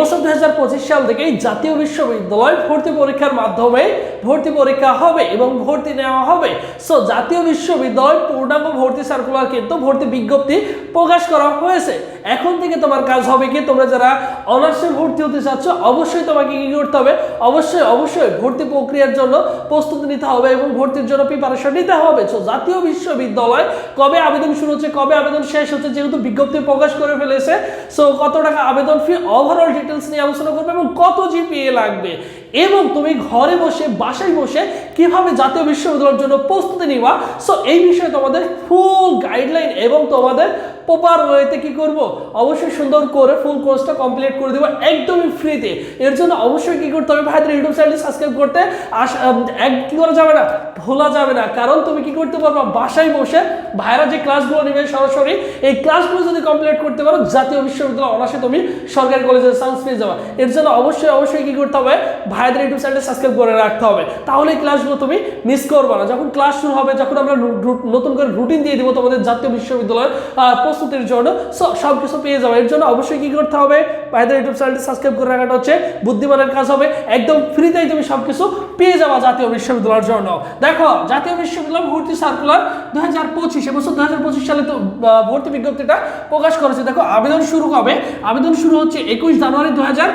এবছর দুই হাজার পঁচিশ সাল থেকেই জাতীয় বিশ্ববিদ্যালয় ভর্তি পরীক্ষার মাধ্যমে ভর্তি পরীক্ষা হবে এবং ভর্তি নেওয়া হবে। সো জাতীয় বিশ্ববিদ্যালয় পূর্ণাঙ্গ ভর্তি সার্কুলার কিন্তু ভর্তি বিজ্ঞপ্তি প্রকাশ করা হয়েছে। এখন থেকে তোমার কাজ হবে কি? তোমরা যারা অনার্সে ভর্তি হতে চাচ্ছ, অবশ্যই তোমাকে কি করতে হবে? অবশ্যই অবশ্যই ভর্তি প্রক্রিয়ার জন্য প্রস্তুতি নিতে হবে এবং ভর্তির জন্য প্রিপারেশন নিতে হবে। সো জাতীয় বিশ্ববিদ্যালয় কবে আবেদন শুরু হচ্ছে, কবে আবেদন শেষ হচ্ছে যেহেতু বিজ্ঞপ্তি প্রকাশ করে ফেলেছে। সো কত টাকা আবেদন ফি ওভারঅল ডিটেলস নিয়ে আলোচনা করবে এবং কত জিপিএ লাগবে? এবং তুমি ঘরে বসে, বাসায় বসে কীভাবে জাতীয় বিশ্ববিদ্যালয়ের জন্য প্রস্তুতি নিবা? সো এই বিষয়ে তোমাদের ফুল গাইডলাইন এবং তোমাদের প্রপার ওয়েতে কি করব? অবশ্যই সুন্দর করে ফুল কোর্সটা কমপ্লিট করে দেবো, একদমই ফ্রিতে এর জন্য অবশ্যই কি করতে হবে ভাইদের ইউটিউব চ্যানেলটি সাবস্ক্রাইব করতে? আস এক কি করা যাবে না? ভোলা যাবে না। কারণ তুমি কি করতে পারবা? বাসায় বসে ভাইরা যে ক্লাসগুলো নেবে সরাসরি, এই ক্লাসগুলো যদি কমপ্লিট করতে পারো, জাতীয় বিশ্ববিদ্যালয় অনার্সে তুমি সরকারি কলেজে চান্স পেয়ে যাবে। এর জন্য অবশ্যই অবশ্যই কি করতে হবে? ভাইদের ইউটিউব চ্যানেলটি সাবস্ক্রাইব করে রাখতে হবে। তাহলে ক্লাসগুলো তুমি মিস করবে না। যখন ক্লাস শুরু হবে, যখন আমরা নতুন করে রুটিন দিয়ে দিব তোমাদের জাতীয় বিশ্ববিদ্যালয়ের প্রস্তুতির জন্য সব কিছু পেয়ে যাবে। এর জন্য অবশ্যই কি করতে হবে? ভাইদের ইউটিউব চ্যানেলটি সাবস্ক্রাইব করে রাখাটা হচ্ছে বুদ্ধিমানের কাজ হবে। একদম ফ্রিতেই তুমি সব কিছু পেয়ে যাবা জাতীয় বিশ্ববিদ্যালয়ের জন্য। দেখো, জাতীয় বিশ্ববিদ্যালয় ভর্তি সার্কুলার দু হাজার পঁচিশ এবছর দু হাজার পঁচিশ সালে তো ভর্তি বিজ্ঞপ্তিটা প্রকাশ করেছে। দেখো, আবেদন শুরু হবে আবেদন শুরু হচ্ছে একুশ জানুয়ারি দু হাজার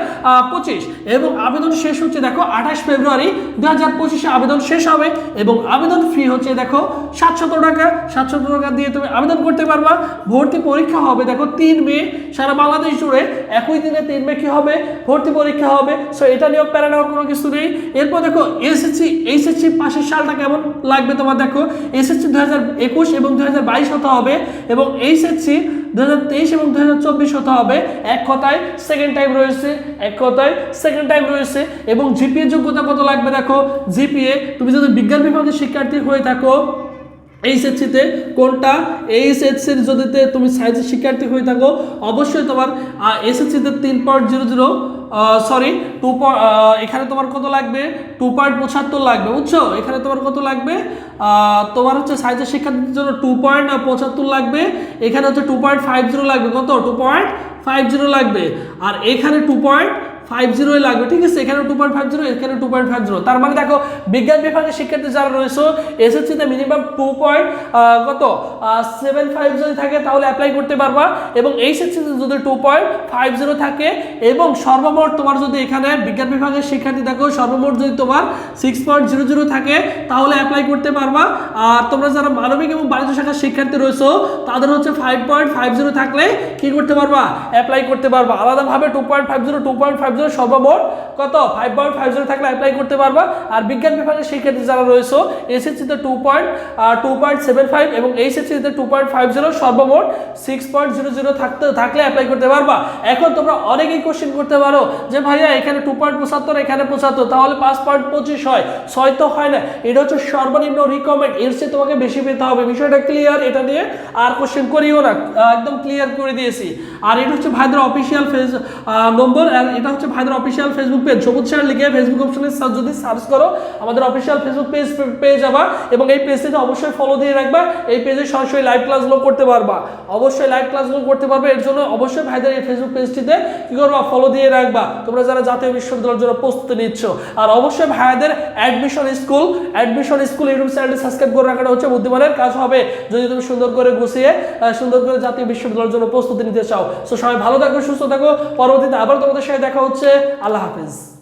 পঁচিশ এবং আবেদন শেষ হচ্ছে দেখো আঠাশ ফেব্রুয়ারি দু হাজার পঁচিশে আবেদন শেষ হবে এবং আবেদন ফি হচ্ছে দেখো সাতশত টাকা। সাতশত টাকা দিয়ে তুমি আবেদন করতে পারবা। ভর্তি পরীক্ষা হবে দেখো তিন মে, সারা বাংলাদেশ জুড়ে। একই দিনে তিন মে কি হবে? ভর্তি পরীক্ষা হবে। সো এটা নিয়েও প্যারা নেওয়ার কোনো কিছু নেই। এরপর দেখো এসএসসি এইচএসসি পাশের সালটা কেমন লাগবে তোমার দেখো? এসএসসি দু হাজার একুশ এবং দু হাজার বাইশ হতে হবে এবং এইচএসসি দু হাজার তেইশ এবং দু হাজার চব্বিশ হতে হবে। এক কথায় সেকেন্ড টাইম রয়েছে, এক কথায় সেকেন্ড টাইম রয়েছে। এবং জিপিএ যোগ্যতা কত লাগবে দেখো? জিপিএ তুমি যদি বিজ্ঞান বিভাগের শিক্ষার্থী হয়ে থাকো এইচএসসিতে কোনটা? এইচএসসির যদিতে তুমি সায়েন্সের শিক্ষার্থী হয়ে থাকো, অবশ্যই তোমার এসএসসিতে তিন point zero zero sorry two এখানে তোমার কত লাগবে? টু পয়েন্ট পঁচাত্তর লাগবে, বুঝছ? এখানে তোমার কত লাগবে? তোমার হচ্ছে সায়েন্সের শিক্ষার্থীর জন্য টু পয়েন্ট পঁচাত্তর লাগবে। এখানে হচ্ছে টু পয়েন্ট ফাইভ জিরো লাগবে, কত? টু পয়েন্ট ফাইভ জিরো লাগবে। আর এখানে টু পয়েন্ট ফাইভ জিরোই লাগবে, ঠিক আছে? এখানে টু পয়েন্ট ফাইভ জিরো এখানে টু পয়েন্ট ফাইভ জিরো তার মানে দেখো, বিজ্ঞান বিভাগের শিক্ষার্থী যারা রয়েছে এসএসসিতে মিনিমাম টু পয়েন্ট কত? সেভেন ফাইভ যদি থাকে, তাহলে অ্যাপ্লাই করতে পারবা। এবং এইচএসসিতে যদি টু পয়েন্ট ফাইভ জিরো থাকে, এবং সর্বমোট তোমার যদি এখানে বিজ্ঞান বিভাগের শিক্ষার্থী থাকো সর্বমোট যদি তোমার সিক্স পয়েন্ট জিরো জিরো থাকে, তাহলে অ্যাপ্লাই করতে পারবা। আর তোমরা যারা মানবিক এবং বাণিজ্য শাখার শিক্ষার্থী রয়েছে, তাদের হচ্ছে ফাইভ পয়েন্ট ফাইভ জিরো থাকলে কি করতে পারবা? অ্যাপ্লাই করতে পারবা। আলাদাভাবে two point five zero two point five zero সর্বমোট কত? ফাইভ পয়েন্ট ফাইভ জিরো থাকলে অ্যাপ্লাই করতে পারবা। আর বিজ্ঞান বিভাগের শিক্ষার্থী যারা রয়েছে এসএসসিতে two point two point seven five এবং এইচএসসিতে টু পয়েন্ট ফাইভ জিরো সর্বমোট সিক্স পয়েন্ট জিরো জিরো থাকতে থাকলে অ্যাপ্লাই করতে পারবা। এখন তোমরা অনেকেই কোশ্চেন করতে পারো যে, ভাইয়া, এখানে টু পয়েন্ট পঁচাত্তর, এখানে পঁচাত্তর, তাহলে পাঁচ পয়েন্ট পঁচিশ হয়। ছয় তো হয় না। এটা হচ্ছে সর্বনিম্ন রিকমেন্ড এর চেয়ে তোমাকে বেশি পেতে হবে। বিষয়টা ক্লিয়ার এটা নিয়ে আর কোশ্চেন করিও না। একদম ক্লিয়ার করে দিয়েছি। আর এটা হচ্ছে ভাইদের অফিসিয়াল ফেস নম্বর আর এটা হচ্ছে ভাইদের official Facebook page Sabuj sir লিখে ফেসবুক অপশনে যদি সার্চ করো, আমাদের অফিসিয়াল ফেসবুক পেজ পেয়ে যাবা এবং এই পেজটিতে অবশ্যই ফলো দিয়ে রাখবা। এই পেজে সরাসরি লাইভ ক্লাসগুলো করতে পারবা। অবশ্যই লাইভ ক্লাসগুলো করতে পারবে। এর জন্য অবশ্যই ভাইদের এই ফেসবুক পেজটিতে কি করবা? ফলো দিয়ে রাখবা। তোমরা যারা জাতীয় বিশ্ববিদ্যালয়ের জন্য প্রস্তুতি নিচ্ছ, আর অবশ্যই ভাইদের admission school admission school YouTube চ্যানেলটি সাবস্ক্রাইব করে রাখাটা হচ্ছে বুদ্ধিমানের কাজ হবে। যদি তুমি সুন্দর করে গুছিয়ে সুন্দর করে জাতীয় বিশ্ববিদ্যালয়ের জন্য প্রস্তুতি নিতে চাও। সো সবাই ভালো থাকো, সুস্থ থাকো। পরবর্তীতে আবার তোমাদের সাথে দেখা হচ্ছে আল্লাহ হাফিজ।